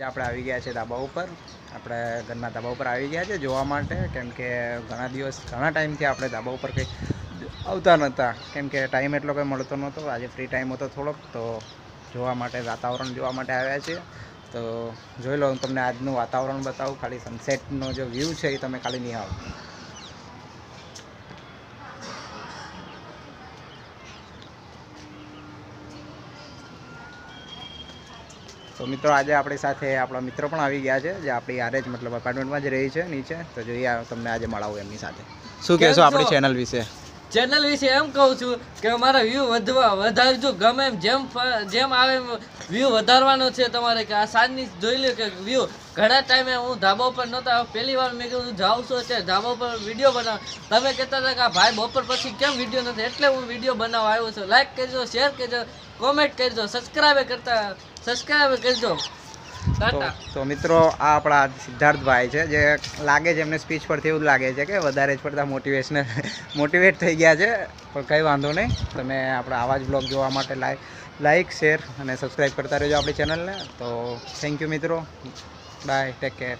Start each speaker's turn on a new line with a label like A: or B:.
A: આજે આપણે આવી ગયા છે ધાબા ઉપર, આપણે ઘરના ધાબા ઉપર આવી ગયા છે જોવા માટે, કેમ કે ઘણા દિવસ, ઘણા ટાઈમથી આપણે ધાબા ઉપર કંઈ આવતા નહોતા. કેમ કે ટાઈમ એટલો કંઈ મળતો નહોતો, આજે ફ્રી ટાઈમ હતો થોડોક, તો જોવા માટે, વાતાવરણ જોવા માટે આવ્યા છીએ. તો જોઈ લો, હું તમને આજનું વાતાવરણ બતાવું, ખાલી સનસેટનો જે વ્યૂ છે એ તમે ખાલી નિહાળો. તો મિત્રો આજે આપણી સાથે આપણા મિત્રો પણ આવી ગયા છે જે આપણી આરે જ મતલબ અપાર્ટમેન્ટમાં જ રહી છે નીચે. તો જોઈએ તમને આજે મળાવું એમની સાથે. શું કહેશો આપણી ચેનલ વિશે?
B: ચેનલ વિશે એમ કહું છું કે અમારા વ્યૂ વધવા વધારજો. ગમે એમ જેમ જેમ આવે એમ વ્યૂ વધારવાનો છે તમારે કે આ સાંજની જોઈ લો કે વ્યૂ ઘણા ટાઈમે હું ધાબા ઉપર નહોતા પહેલી વાર મેં કીધું જાઉં છું એટલે ધાબા ઉપર વીડિયો બનાવ તમે કહેતા હતા કે આ ભાઈ બપોર પછી કેમ વીડિયો નથી? એટલે હું વીડિયો બનાવવા આવ્યો છું. લાઈક કરજો શેર કરજો કોમેન્ટ કરજો સબસ્ક્રાઈબ કરતા સબસ્ક્રાઈબ કરજો.
A: તો તો મિત્રો આ આપણા સિદ્ધાર્થભાઈ છે જે લાગે છે એમને સ્પીચ પરથી એવું લાગે છે કે વધારે જ પડતા મોટિવેશનલ મોટિવેટ થઈ ગયા છે પણ કંઈ વાંધો નહીં. તમે આપણા આવા જ બ્લોગ જોવા માટે લાઈક લાઈક શેર અને સબસ્ક્રાઈબ કરતા રહેજો આપણી ચેનલને તો થેન્ક યુ મિત્રો. Bye take care